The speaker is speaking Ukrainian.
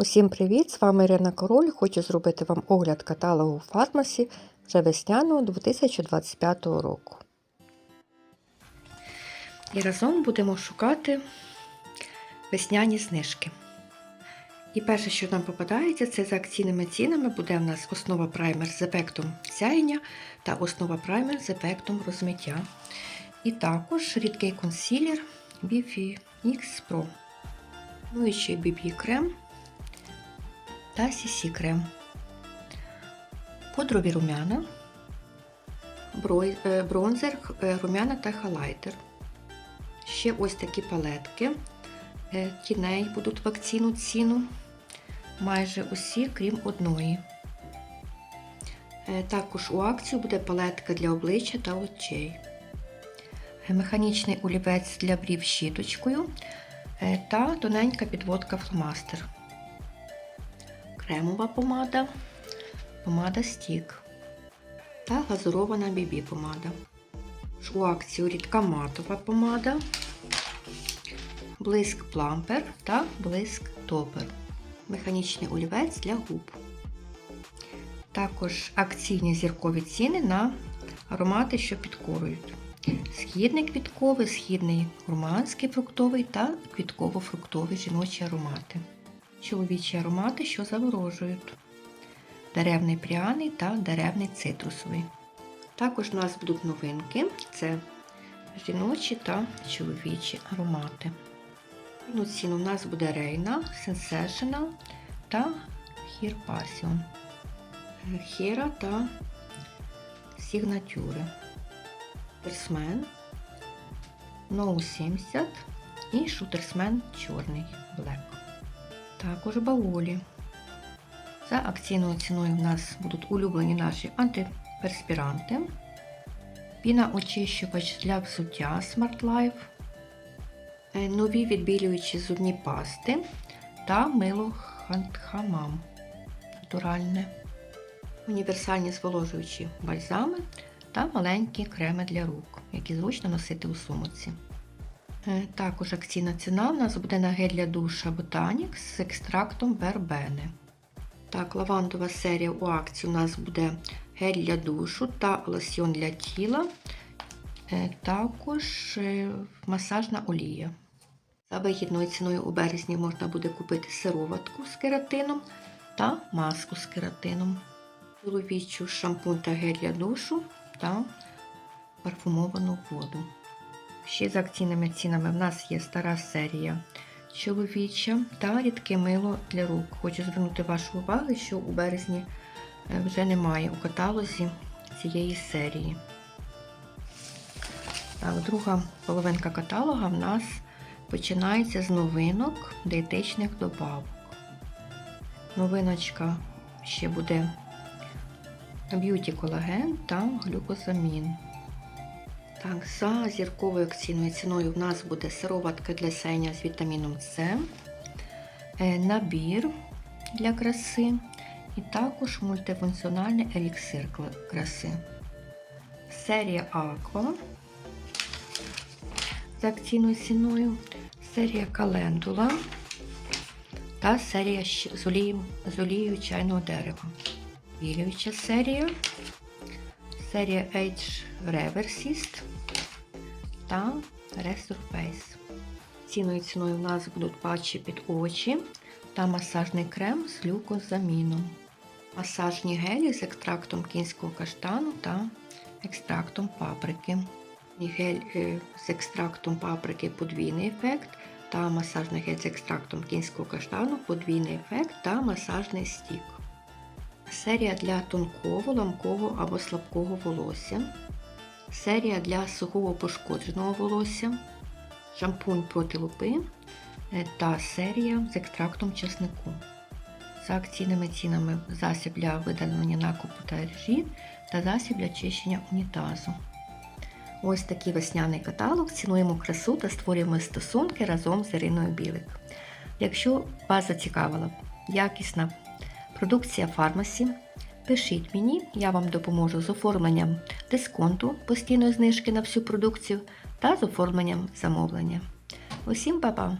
Усім привіт! З вами Ірина Король. Хочу зробити вам огляд каталогу фармасі вже весняного 2025 року. І разом будемо шукати весняні знижки. І перше, що нам попадається, це за акційними цінами буде в нас основа праймер з ефектом сяєння та основа праймер з ефектом розмиття. І також рідкий консилер Bifi X Pro. Ну і ще BB крем та CC крем. Пудрові румяна, е, бронзер, е, румяна та хайлайтер. Ще ось такі палетки е, тіней будуть в ціну. Майже усі, крім одної. Також у акцію буде палетка для обличчя та очей. Механічний олівець для брів щіточкою та тоненька підводка фломастер. Кремова помада, помада стік та глазурована бібі помада. У акцію рідка матова помада, блиск плампер та блиск топер. Механічний олівець для губ. Також акційні зіркові ціни на аромати, що підкорюють. Східний квітковий, східний гурманський фруктовий та квітково-фруктові жіночі аромати. Чоловічі аромати, що заворожують. Деревний пряний та деревний цитрусовий. Також у нас будуть новинки: це жіночі та чоловічі аромати. Ну, ціну у нас буде Рейна, Sensational та Хір Passion. Хера та Сігнатюри. Шутерсмен, Ноу 70 і Шутерсмен чорний Black. Також баулі. За акційною ціною в нас будуть улюблені наші антиперспіранти, піна очищувач для взуття Smart Life, е, нові відбілюючі зубні пасти та мило хантхамам натуральне, універсальні зволожуючі бальзами та маленькі креми для рук, які зручно носити у сумці. Е, Також акційна ціна у нас буде на гель для душа Botanic з екстрактом вербени. Так, лавандова серія у акції у нас буде гель для душу та лосьйон для тіла. Е, Також е, масажна олія. За вигідною ціною у березні можна буде купити сироватку з кератином та маску з кератином, чоловічу шампунь та гель для душу та парфумовану воду. Ще за акційними цінами в нас є стара серія чоловіча та рідке мило для рук. Хочу звернути вашу увагу, що у березні е, вже немає у каталозі цієї серії. Так, друга половинка каталога в нас починається з новинок диетичних добавок. Новиночка ще буде б'юті колаген та глюкозамін. Так, за зірковою акційною ціною в нас буде сироватка для сяєння з вітаміном С, е, набір для краси і також мультифункціональний еліксир краси. Серія Aqua за акційною ціною, серія Календула та серія з олією, з чайного дерева. Білююча серія, серія Age Reversist та Resurface. Ціною ціною у нас будуть патчі під очі та масажний крем з глюкозаміном. Масажні гелі з екстрактом кінського каштану та екстрактом паприки. Гель е, з екстрактом паприки подвійний ефект та масажний гель з екстрактом кінського каштану подвійний ефект та масажний стік. Серія для тонкого, ламкого або слабкого волосся. Серія для сухого пошкодженого волосся. Шампунь проти лупи е, та серія з екстрактом чеснику. За акційними цінами засіб для видалення накопу та режі та засіб для чищення унітазу. Ось такий весняний каталог. Цінуємо красу та створюємо стосунки разом з Іриною Білик. Якщо вас зацікавила якісна продукція фармасі, пишіть мені, я вам допоможу з оформленням дисконту постійної знижки на всю продукцію та з оформленням замовлення. Усім па-па!